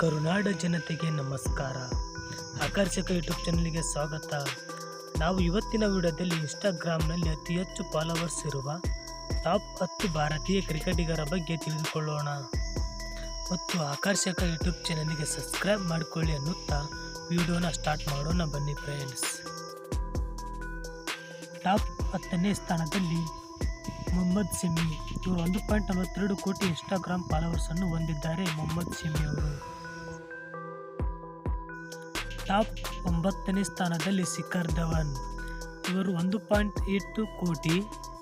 ಕರುನಾಡ ಜನತೆಗೆ ನಮಸ್ಕಾರ. ಆಕರ್ಷಕ ಯೂಟ್ಯೂಬ್ ಚಾನಲ್ಗೆ ಸ್ವಾಗತ. ನಾವು ಇವತ್ತಿನ ವಿಡಿಯೋದಲ್ಲಿ ಇನ್ಸ್ಟಾಗ್ರಾಮ್ನಲ್ಲಿ ಅತಿ ಹೆಚ್ಚು ಫಾಲೋವರ್ಸ್ ಇರುವ ಟಾಪ್ ಹತ್ತು ಭಾರತೀಯ ಕ್ರಿಕೆಟಿಗರ ಬಗ್ಗೆ ತಿಳಿದುಕೊಳ್ಳೋಣ. ಮತ್ತು ಆಕರ್ಷಕ ಯೂಟ್ಯೂಬ್ ಚಾನಲ್ಗೆ ಸಬ್ಸ್ಕ್ರೈಬ್ ಮಾಡಿಕೊಳ್ಳಿ ಅನ್ನುತ್ತಾ ವಿಡಿಯೋನ ಸ್ಟಾರ್ಟ್ ಮಾಡೋಣ ಬನ್ನಿ ಫ್ರೆಂಡ್ಸ್ ಟಾಪ್ ಹತ್ತನೇ ಸ್ಥಾನದಲ್ಲಿ ಮೊಹಮ್ಮದ್ ಸಿಮಿ ಇವರು ಒಂದು ಪಾಯಿಂಟ್ ನಲವತ್ತೆರಡು ಕೋಟಿ ಇನ್ಸ್ಟಾಗ್ರಾಮ್ ಫಾಲೋವರ್ಸನ್ನು ಹೊಂದಿದ್ದಾರೆ ಮೊಹಮ್ಮದ್ ಸಿಮಿ ಅವರು. ಟಾಪ್ ಒಂಬತ್ತನೇ ಸ್ಥಾನದಲ್ಲಿ ಶಿಖರ್ ಧವನ್. ಇವರು ಒಂದು ಪಾಯಿಂಟ್ ಏಟು ಕೋಟಿ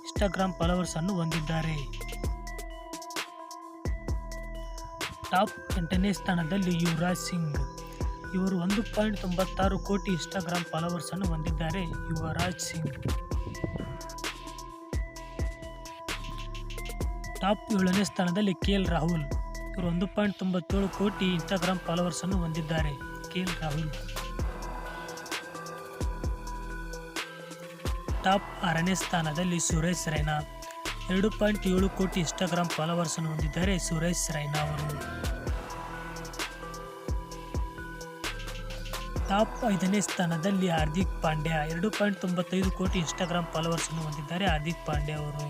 ಇನ್ಸ್ಟಾಗ್ರಾಮ್ ಫಾಲೋವರ್ಸ್ ಅನ್ನು ಹೊಂದಿದ್ದಾರೆ. ಟಾಪ್ ಎಂಟನೇ ಸ್ಥಾನದಲ್ಲಿ ಯುವರಾಜ್ ಸಿಂಗ್. ಇವರು ಒಂದು ಪಾಯಿಂಟ್ ತೊಂಬತ್ತಾರು ಕೋಟಿ ಇನ್ಸ್ಟಾಗ್ರಾಮ್ ಫಾಲೋವರ್ಸ್ ಅನ್ನು ಹೊಂದಿದ್ದಾರೆ ಯುವರಾಜ್ ಸಿಂಗ್. ಟಾಪ್ ಏಳನೇ ಸ್ಥಾನದಲ್ಲಿ ಕೆ ಎಲ್ ರಾಹುಲ್. ಇವರು ಒಂದು ಪಾಯಿಂಟ್ ತೊಂಬತ್ತೇಳು ಕೋಟಿ ಇನ್ಸ್ಟಾಗ್ರಾಮ್ ಫಾಲೋವರ್ಸ್ ಅನ್ನು ಹೊಂದಿದ್ದಾರೆ ಕೆ ಎಲ್ ರಾಹುಲ್. ಟಾಪ್ ಆರನೇ ಸ್ಥಾನದಲ್ಲಿ ಸುರೇಶ್ ರೈನಾ. ಎರಡು ಪಾಯಿಂಟ್ ಏಳು ಕೋಟಿ ಇನ್ಸ್ಟಾಗ್ರಾಮ್ ಫಾಲೋವರ್ಸ್ ಅನ್ನು ಹೊಂದಿದ್ದಾರೆ ಸುರೇಶ್ ರೈನಾ ಅವರು. ಟಾಪ್ ಐದನೇ ಸ್ಥಾನದಲ್ಲಿ ಹಾರ್ದಿಕ್ ಪಾಂಡ್ಯ. ಎರಡು ಪಾಯಿಂಟ್ ತೊಂಬತ್ತೈದು ಕೋಟಿ ಇನ್ಸ್ಟಾಗ್ರಾಮ್ ಫಾಲೋವರ್ಸ್ ಅನ್ನು ಹೊಂದಿದ್ದಾರೆ ಹಾರ್ದಿಕ್ ಪಾಂಡ್ಯ ಅವರು.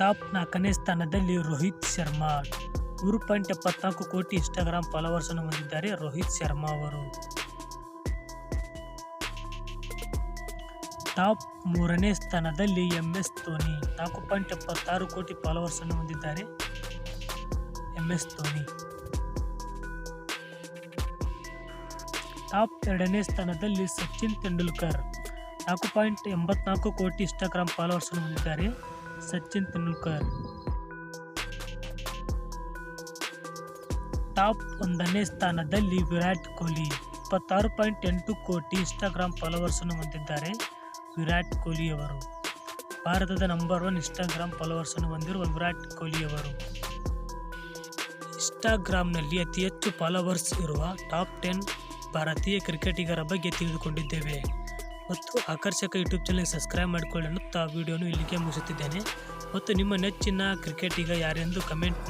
ಟಾಪ್ ನಾಲ್ಕನೇ ಸ್ಥಾನದಲ್ಲಿ ರೋಹಿತ್ ಶರ್ಮಾ. ಮೂರು ಪಾಯಿಂಟ್ ಎಪ್ಪತ್ನಾಲ್ಕು ಕೋಟಿ ಇನ್ಸ್ಟಾಗ್ರಾಮ್ ಫಾಲೋವರ್ಸ್ ಅನ್ನು ಹೊಂದಿದ್ದಾರೆ ರೋಹಿತ್ ಶರ್ಮಾ ಅವರು. ಟಾಪ್ ಮೂರನೇ ಸ್ಥಾನದಲ್ಲಿ ಎಂ ಎಸ್ ಧೋನಿ, ನಾಲ್ಕು ಪಾಯಿಂಟ್ ಎಪ್ಪತ್ತಾರು ಕೋಟಿ ಫಾಲೋವರ್ಸ್ ಅನ್ನು ಹೊಂದಿದ್ದಾರೆ ಎಂ ಎಸ್ ಧೋನಿ. ಟಾಪ್ ಎರಡನೇ ಸ್ಥಾನದಲ್ಲಿ ಸಚಿನ್ ತೆಂಡೂಲ್ಕರ್, ನಾಲ್ಕು ಪಾಯಿಂಟ್ ಎಂಬತ್ನಾಲ್ಕು ಕೋಟಿ ಇನ್ಸ್ಟಾಗ್ರಾಮ್ ಫಾಲೋವರ್ಸ್ ಹೊಂದಿದ್ದಾರೆ ಸಚಿನ್ ತೆಂಡೂಲ್ಕರ್. ಟಾಪ್ ಒಂದನೇ ಸ್ಥಾನದಲ್ಲಿ ವಿರಾಟ್ ಕೊಹ್ಲಿ. ಇಪ್ಪತ್ತಾರು ಪಾಯಿಂಟ್ ಎಂಟು ಕೋಟಿ ಇನ್ಸ್ಟಾಗ್ರಾಮ್ ಫಾಲೋವರ್ಸನ್ನು ಹೊಂದಿದ್ದಾರೆ ವಿರಾಟ್ ಕೊಹ್ಲಿ ಅವರು ಭಾರತದ ನಂಬರ್ ಒನ್ ಇನ್ಸ್ಟಾಗ್ರಾಮ್ ಫಾಲೋವರ್ಸನ್ನು ಹೊಂದಿರುವ ವಿರಾಟ್ ಕೊಹ್ಲಿ ಅವರು ಇನ್ಸ್ಟಾಗ್ರಾಮ್ನಲ್ಲಿ ಅತಿ ಹೆಚ್ಚು ಫಾಲೋವರ್ಸ್ ಇರುವ ಟಾಪ್ ಟೆನ್ ಭಾರತೀಯ ಕ್ರಿಕೆಟಿಗರ ಬಗ್ಗೆ ತಿಳಿದುಕೊಂಡಿದ್ದೇವೆ. ಮತ್ತು ಆಕರ್ಷಕ ಯೂಟ್ಯೂಬ್ ಚಾನಲ್ ಸಬ್ಸ್ಕ್ರೈಬ್ ಮಾಡಿಕೊಳ್ಳಿ ಅನ್ನುತ್ತಾ ವಿಡಿಯೋನು ಇಲ್ಲಿಗೆ ಮುಗಿಸುತ್ತಿದ್ದೇನೆ. ಮತ್ತು ನಿಮ್ಮ ನೆಚ್ಚಿನ ಕ್ರಿಕೆಟಿಗ ಯಾರೆಂದು ಕಮೆಂಟ್